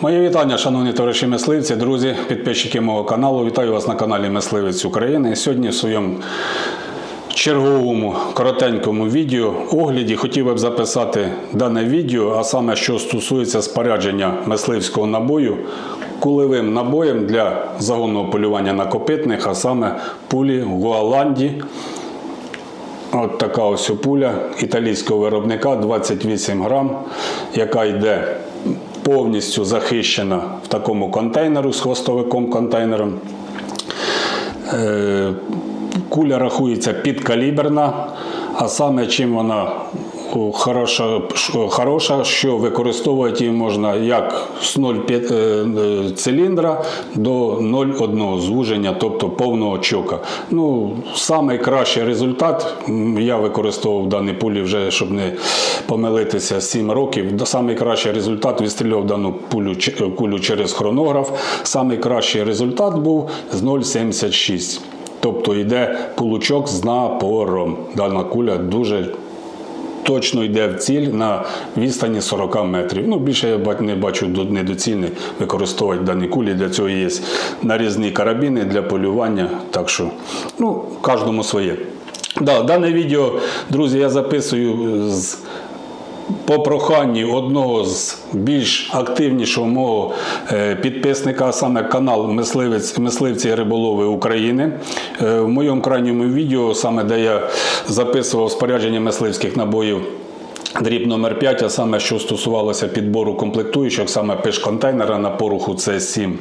Моє вітання, шановні товариші мисливці, друзі, підписчики мого каналу. Вітаю вас на каналі Мисливець України. Сьогодні в своєму черговому коротенькому відео огляді хотів би записати дане відео, а саме що стосується спорядження мисливського набою кулевим набоєм для загонного полювання на копитних, а саме пулі Гуаланді. От така ось пуля італійського виробника 28 грам, яка йде повністю захищена в такому контейнеру з хвостовиком контейнером. Е, Куля рахується підкаліберна, а саме чим вона хороша, хороша, що використовувати її можна як з 0,5 е, е, циліндра до 0,1 звуження, тобто повного чока. Ну, самий кращий результат, я використовував дані пулі вже, щоб не помилитися 7 років. До- Самий кращий результат відстрілював дану пулю, е, кулю через хронограф. Самий кращий результат був з 0,76. Тобто йде получок з напором. Дана куля дуже точно йде в ціль на відстані 40 метрів. Ну, більше я не бачу недоцільне використовувати дані кулі. Для цього є нарізні карабіни для полювання. Так що, ну, кожному своє. Да, дане відео, друзі, я записую з по проханню одного з більш активнішого мого е, підписника, а саме канал Мисливець, Мисливці Риболови України. Е, В моєму крайньому відео, саме де я записував спорядження мисливських набоїв. Дріб номер 5, а саме що стосувалося підбору комплектуючих, саме пиш-контейнера на поруху С7.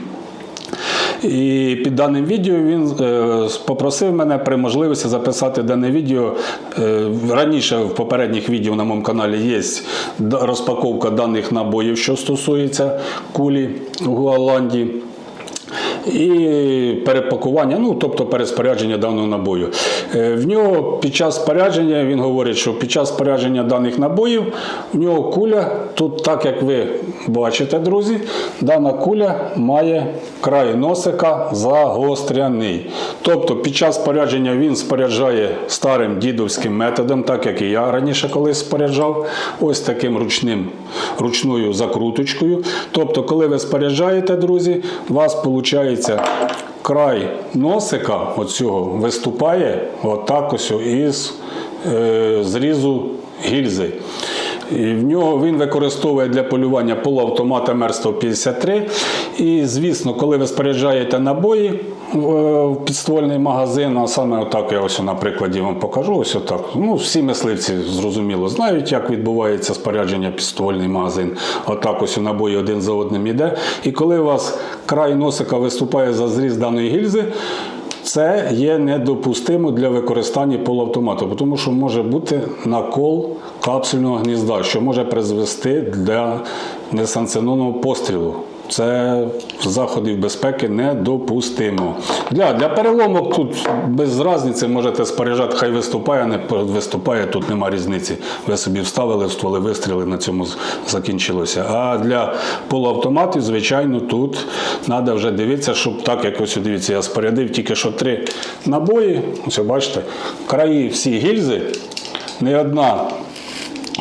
І під даним відео він е, попросив мене при можливості записати дане відео. Е, раніше в попередніх відео на моєму каналі є розпаковка даних набоїв, що стосується кулі в Голландії. І перепакування, ну тобто переспорядження даного набою. Е, В нього під час спорядження він говорить, що під час спорядження даних набоїв в нього куля, тут, так як ви бачите, друзі, дана куля має край носика загостряний. Тобто під час спорядження він споряджає старим дідовським методом, так як і я раніше колись споряджав, ось таким ручним, ручною закруточкою. Тобто, коли ви споряджаєте, друзі, у вас виходить край носика оцього виступає отак ось із е, зрізу гільзи. І в нього він використовує для полювання полуавтомата МЕР-153. І, звісно, коли ви споряджаєте набої в е, підствольний магазин, а саме отак я ось на прикладі вам покажу. Ось отак. Ну, всі мисливці зрозуміло знають, як відбувається спорядження підствольний магазин. Отак ось набої один за одним іде. І коли у вас край носика виступає за зріз даної гільзи, це є недопустимо для використання полуавтомату, тому що може бути накол капсульного гнізда, що може призвести для несанкціонованого пострілу. Це заходів безпеки недопустимо. Для, для переломок тут без різниці можете споряджати, хай виступає, не виступає, тут нема різниці. Ви собі вставили, стволи вистріли, на цьому закінчилося. А для полуавтоматів, звичайно, тут треба вже дивитися, щоб так, як ось дивіться, я спорядив тільки що три набої. Ось бачите, краї всі гільзи, не одна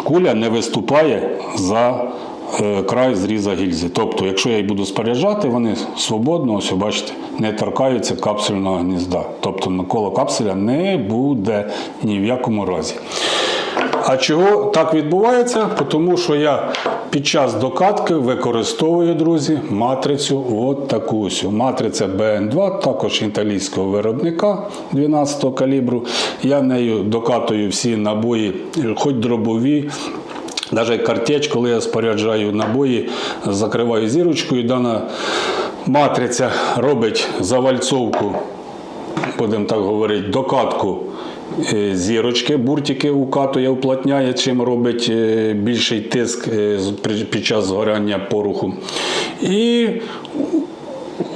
куля не виступає за край зріза гільзи. Тобто, якщо я їх буду споряджати, вони свободно, ось бачите, не торкаються капсульного гнізда. Тобто навколо капсуля не буде ні в якому разі. А чого так відбувається? Тому що я під час докатки використовую, друзі, матрицю от таку ось. Матриця BN2, також італійського виробника 12 калібру. Я нею докатую всі набої, хоч дробові. Навіть картеч, коли я споряджаю набої, закриваю зірочкою, дана матриця робить завальцовку будемо так говорити, докатку е, зірочки, буртики укатує, уплотняє, чим робить е, більший тиск е, під час згоряння поруху. І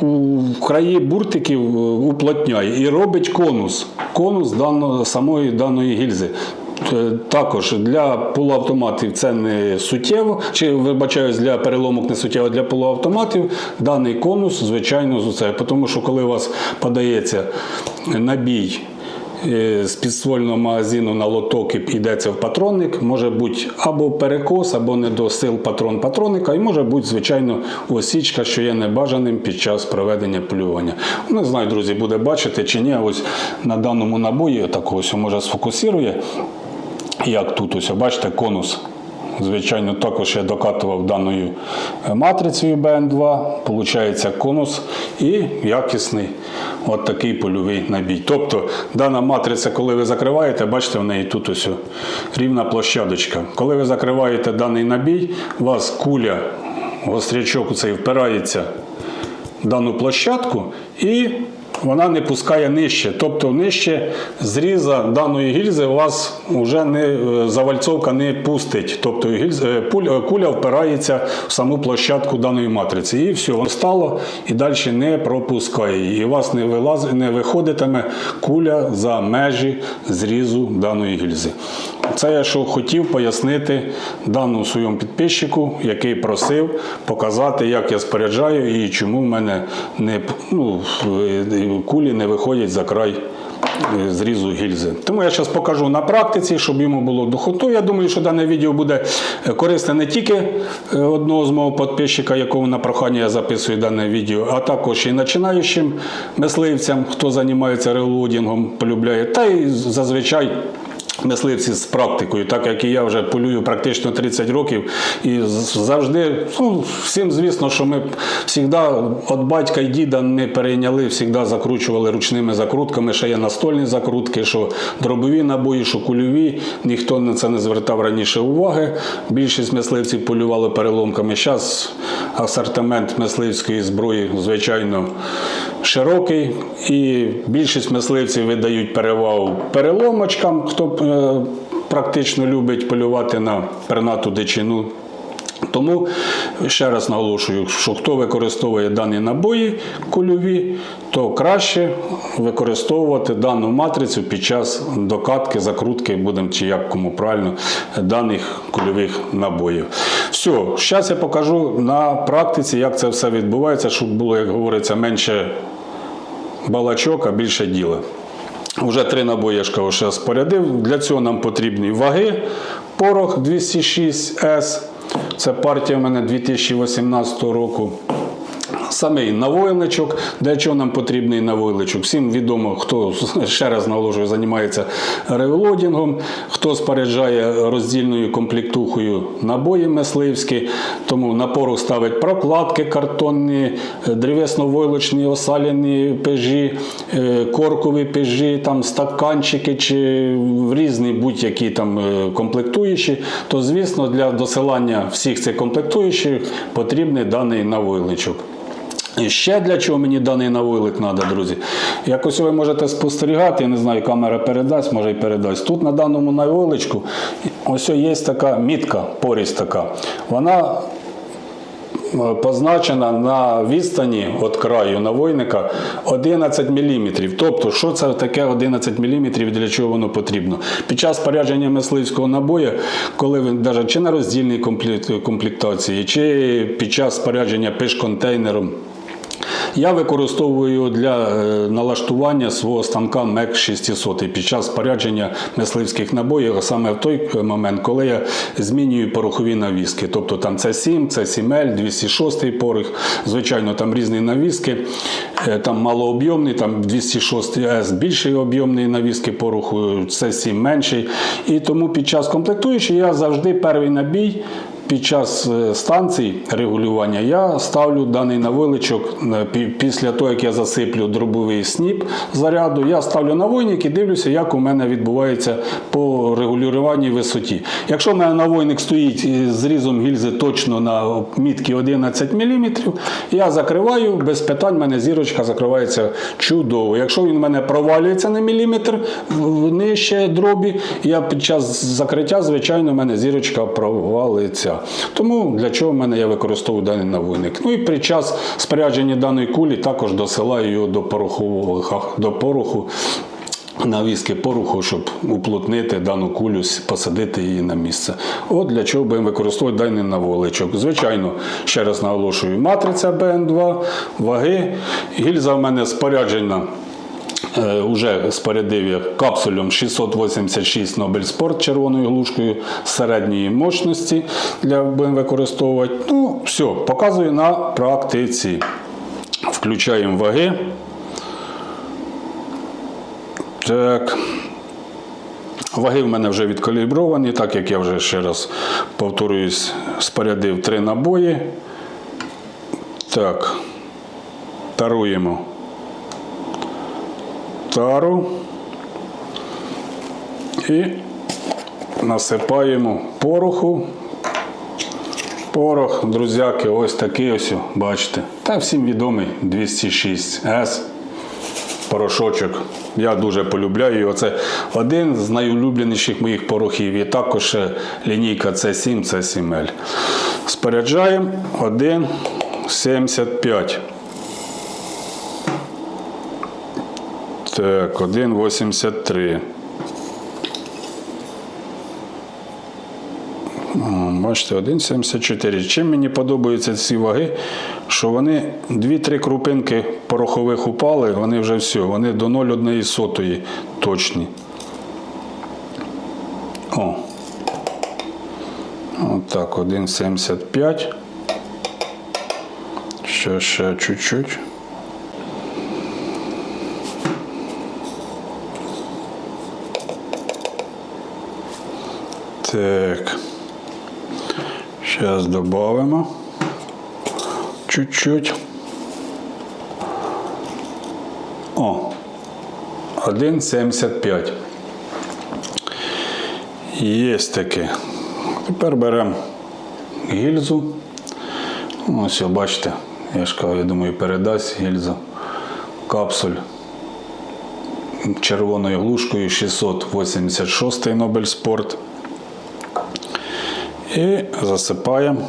у краї буртиків уплотняє і робить конус. Конус даного, самої даної гільзи. Е, Також для полуавтоматів це не суттєво, чи вибачаюсь, для переломок не суттєво для полуавтоматів. Даний конус, звичайно, з це. Тому що коли у вас подається набій е, з підствольного магазину на лоток і йдеться в патронник, може бути або перекос, або недосил патрон патронника, і може бути, звичайно, осічка, що є небажаним під час проведення полювання. Не знаю, друзі, буде бачити чи ні. Ось на даному набої так ось може сфокусує. Як тут ось, бачите, конус. Звичайно, також я докатував даною е, матрицею БН2. Получається конус і якісний от такий польовий набій. Тобто дана матриця, коли ви закриваєте, бачите, в неї тут ось рівна площадочка. Коли ви закриваєте даний набій, у вас куля, гострячок цей впирається в дану площадку і вона не пускає нижче. Тобто нижче зріза даної гільзи у вас вже не е, завальцовка не пустить. Тобто е, е, куля впирається в саму площадку даної матриці. І все, воно стало і далі не пропускає. І у вас не вилаз, не виходитиме куля за межі зрізу даної гільзи. Це я що хотів пояснити даному своєму підписчику, який просив показати, як я споряджаю і чому в мене не ну, е, кулі не виходять за край е, зрізу гільзи. Тому я зараз покажу на практиці, щоб йому було дохоту. Я думаю, що дане відео буде е, корисне не тільки одного з мого підписчика, якого на прохання я записую дане відео, а також і починаючим мисливцям, хто займається релодінгом, полюбляє, та й зазвичай. Мисливці з практикою, так як і я вже полюю практично 30 років, і завжди, ну, всім звісно, що ми завжди від батька і діда не перейняли, завжди закручували ручними закрутками, ще є настольні закрутки, що дробові набої, що кульові. Ніхто на це не звертав раніше уваги. Більшість мисливців полювали переломками. Зараз асортимент мисливської зброї, звичайно, широкий, і більшість мисливців видають перевагу переломочкам, хто е, практично любить полювати на пернату дичину. Тому ще раз наголошую, що хто використовує дані набої кульові, то краще використовувати дану матрицю під час докатки, закрутки, будемо чи як кому правильно, даних кульових набоїв. Все, зараз я покажу на практиці, як це все відбувається, щоб було, як говориться, менше балачок, а більше діла. Вже три набої я спорядив. Для цього нам потрібні ваги. Порох 206С. Це партія в мене 2018 року. Самий навойличок. Для чого нам потрібний навойличок? Всім відомо, хто ще раз наголошую, займається ревелодінгом, хто споряджає роздільною комплектухою набої мисливські, тому на порох ставить прокладки картонні, е, древесно-войлочні, осаляні пежі, е, коркові пежі, там стаканчики чи різні будь-які там е, комплектуючі, то звісно для досилання всіх цих комплектуючих потрібний даний навойличок. І ще для чого мені даний навойлик треба, друзі. Якось ви можете спостерігати, я не знаю, камера передасть, може і передасть. Тут на даному навойличку ось є така мітка, порість така. Вона позначена на відстані від краю навойника 11 мм. Тобто, що це таке 11 мм, і для чого воно потрібно? Під час спорядження мисливського набою, коли він навіть чи на роздільній комплектації, чи під час спорядження пиш-контейнером. Я використовую для е, налаштування свого станка МЕК 600 під час спорядження мисливських набоїв, саме в той момент, коли я змінюю порохові навіски. Тобто там це 7, це 7Л, 206 порох, звичайно, там різні навіски, Е, там малооб'ємний, там 206С більший об'ємний навіски пороху, це 7 менший. І тому під час комплектуючої я завжди перший набій. Під час е, станцій регулювання я ставлю даний навиличок е, після того, як я засиплю дробовий сніп заряду, я ставлю навойник і дивлюся, як у мене відбувається по регулюванні висоті. Якщо в мене навойник стоїть із зрізом гільзи точно на мітки 11 мм, я закриваю, без питань в мене зірочка закривається чудово. Якщо він в мене провалюється на міліметр нижче дробі, я під час закриття, звичайно, в мене зірочка провалиться. Тому для чого в мене я використовую даний навойник. Ну і під час спорядження даної кулі також досилаю його до ха- до пороху. Навіски пороху, щоб уплотнити дану кулю, посадити її на місце. От для чого будемо використовувати даний наволичок. Звичайно, ще раз наголошую, матриця БН2, ваги. Гільза в мене споряджена уже спорядив я капсулем 686 Nobel Sport червоною глушкою середньої мощності для будемо використовувати. Ну, все, показую на практиці. Включаємо ваги. Так. Ваги в мене вже відкалібровані, так як я вже ще раз повторююсь, спорядив три набої. Так. Таруємо тару і насипаємо пороху. Порох, друзяки, ось такий ось, бачите. Та всім відомий 206С порошочок. Я дуже полюбляю його. Це один з найулюбленіших моїх порохів. І також лінійка C7, C7L. Споряджаємо 1,75. Так, 1,83. Бачите, 1,74. Чим мені подобаються ці ваги, що вони 2-3 крупинки порохових упали, вони вже все, вони до 0,1 сотої точні. О. Отак, 1,75. Ще, ще чуть-чуть. Так. Сейчас добавимо чуть-чуть. О, 1,75. Є таке. Тепер беремо гільзу. Ось, бачите, я ж кажу, я думаю, передасть гільзу. Капсуль червоною глушкою 686 Nobel Sport. І засипаємо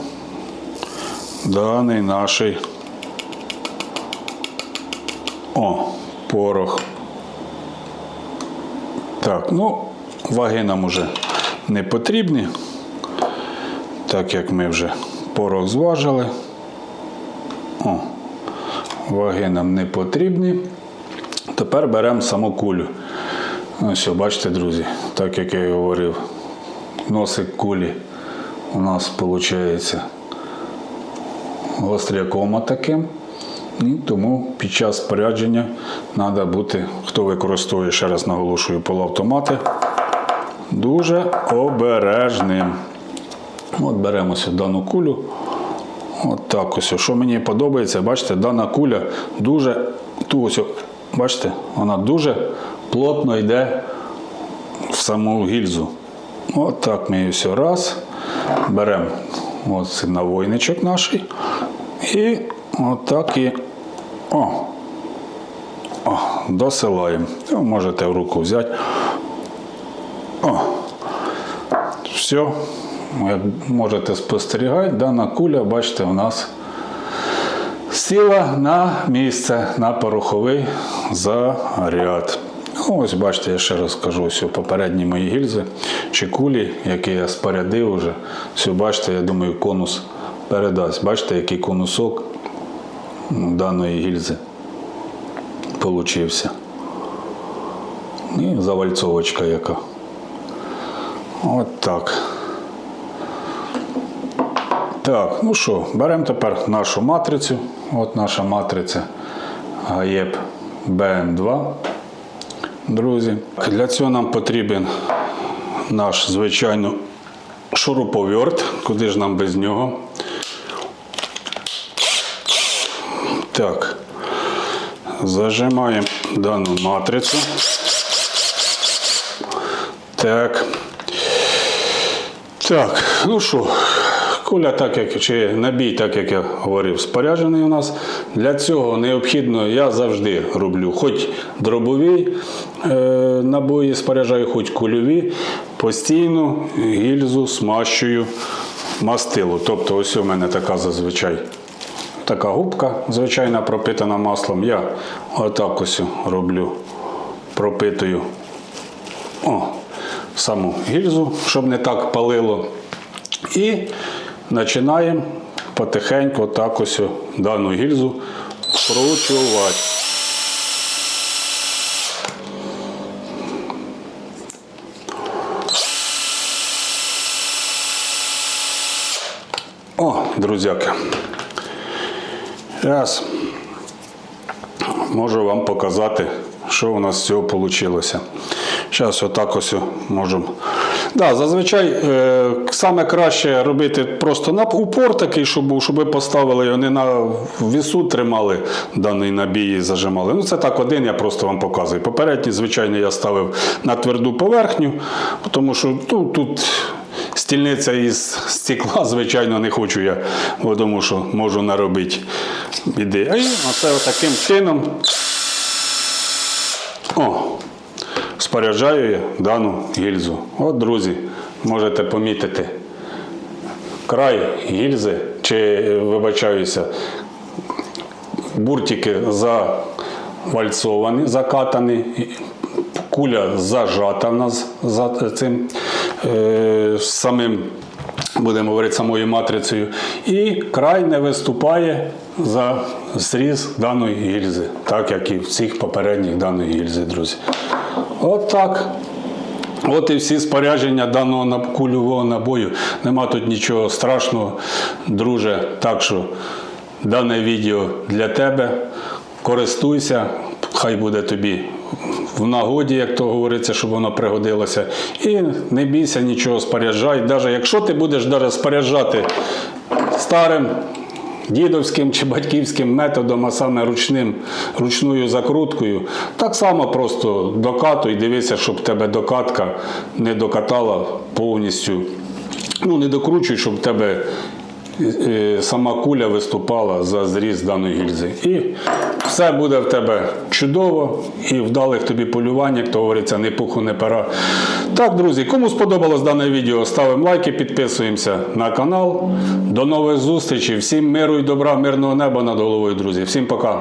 даний наш о, порох. Так, ну, ваги нам уже не потрібні, так як ми вже порох зважили. О, ваги нам не потрібні. Тепер беремо саму кулю. Ось, бачите, друзі, так як я і говорив, носик кулі у нас виходить гостряком таким. І тому під час спорядження треба бути, хто використовує, ще раз наголошую, полуавтомати, дуже обережним. От беремо дану кулю. От так ось. Що мені подобається, бачите, дана куля дуже ту ось, бачите, вона дуже плотно йде в саму гільзу. От так ми її все раз. Беремо навойничок наш. І отак і о, о, досилаємо. Ну, Можете в руку взяти. О, все. Як можете спостерігати, дана куля, бачите, у нас сіла на місце на пороховий заряд. Ну, Ось бачите, я ще раз кажу, ось попередні мої гільзи чи кулі, які я спорядив вже. Все, бачите, я думаю, конус передасть. Бачите, який конусок даної гільзи получився. І завальцовочка яка. От так. Так, ну що, беремо тепер нашу матрицю. От наша матриця ГАЄП БН2. Друзі, для цього нам потрібен наш звичайно шуруповерт. Куди ж нам без нього? Так, зажимаємо дану матрицю. Так. Так, ну що, куля, так як чи набій, так як я говорив, споряджений у нас. Для цього необхідно, я завжди роблю, хоч дробові е, набої споряджаю, хоч кульові, постійно гільзу смащую мастилу. Тобто, ось у мене така зазвичай така губка, звичайна пропитана маслом. Я отак ось роблю, пропитую о, саму гільзу, щоб не так палило. І починаємо потихеньку так ось дану гільзу вкручувати. Друзяки. Зараз можу вам показати, що у нас з цього вийшло. Зараз отак ось можемо. Да, зазвичай е, саме краще робити просто на упор такий, щоб був, щоб ви поставили його не на вісу тримали даний набій і зажимали. Ну це так один, я просто вам показую. Попередній, звичайно, я ставив на тверду поверхню, тому що ну, тут стільниця із стекла, звичайно, не хочу я, бо тому що можу наробити біди. І оце таким чином. О, споряджаю я дану гільзу. От, друзі, можете помітити край гільзи, чи вибачаюся, буртики завальцовані, закатані, куля зажата в нас за цим самим, будемо говорити, самою матрицею, і край не виступає за зріз даної гільзи, так як і всіх попередніх даної гільзи, друзі. От так. От і всі спорядження даного кульового набою. Нема тут нічого страшного, друже. Так що дане відео для тебе. Користуйся, хай буде тобі в нагоді, як то говориться, щоб воно пригодилося. І не бійся нічого споряджай. Навіть якщо ти будеш даже споряджати старим дідовським чи батьківським методом, а саме ручним, ручною закруткою, так само просто докатуй, дивися, щоб тебе докатка не докатала повністю. Ну, не докручуй, щоб тебе сама куля виступала за зріз даної гільзи. І все буде в тебе чудово і вдалих тобі полювань, як то говориться, не пуху, не пера. Так, друзі, кому сподобалось дане відео, ставимо лайки, підписуємося на канал. До нових зустрічей. Всім миру і добра, мирного неба над головою, друзі. Всім пока.